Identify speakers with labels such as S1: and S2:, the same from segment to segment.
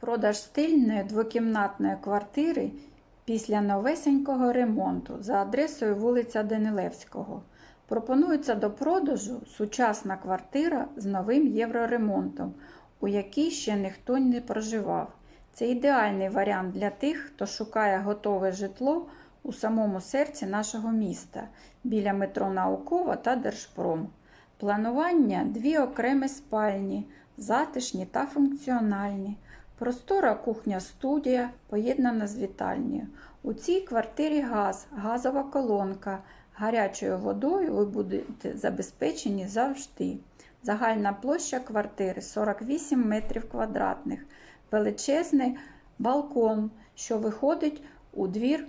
S1: Продаж стильної двокімнатної квартири після новесенького ремонту за адресою вулиця Данилевського. Пропонується до продажу сучасна квартира з новим євроремонтом, у якій ще ніхто не проживав. Це ідеальний варіант для тих, хто шукає готове житло у самому серці нашого міста біля метро Наукова та Держпром. Планування дві окремі спальні, затишні та функціональні. Простора кухня-студія поєднана з вітальнею. У цій квартирі газ, газова колонка. Гарячою водою ви будете забезпечені завжди. Загальна площа квартири 48 метрів квадратних, величезний балкон, що виходить у двір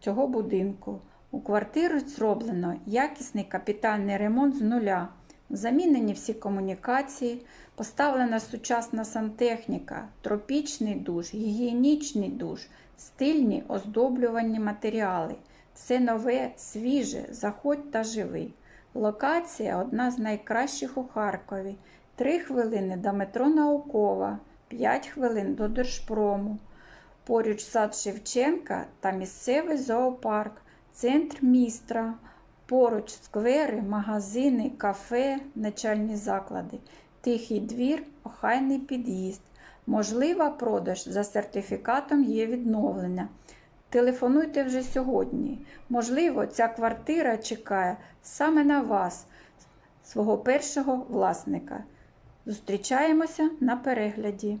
S1: цього будинку. У квартирі зроблено якісний капітальний ремонт з нуля. Замінені всі комунікації, поставлена сучасна сантехніка, тропічний душ, гігієнічний душ, стильні оздоблювані матеріали. Все нове, свіже, заходь та живи. Локація одна з найкращих у Харкові. Три хвилини до метро Наукова, 5 хвилин до Держпрому. Поруч сад Шевченка та місцевий зоопарк, центр міста, поруч сквери, магазини, кафе, начальні заклади, тихий двір, охайний під'їзд. Можлива продаж за сертифікатом є відновлення. Телефонуйте вже сьогодні. Можливо, ця квартира чекає саме на вас, свого першого власника. Зустрічаємося на перегляді.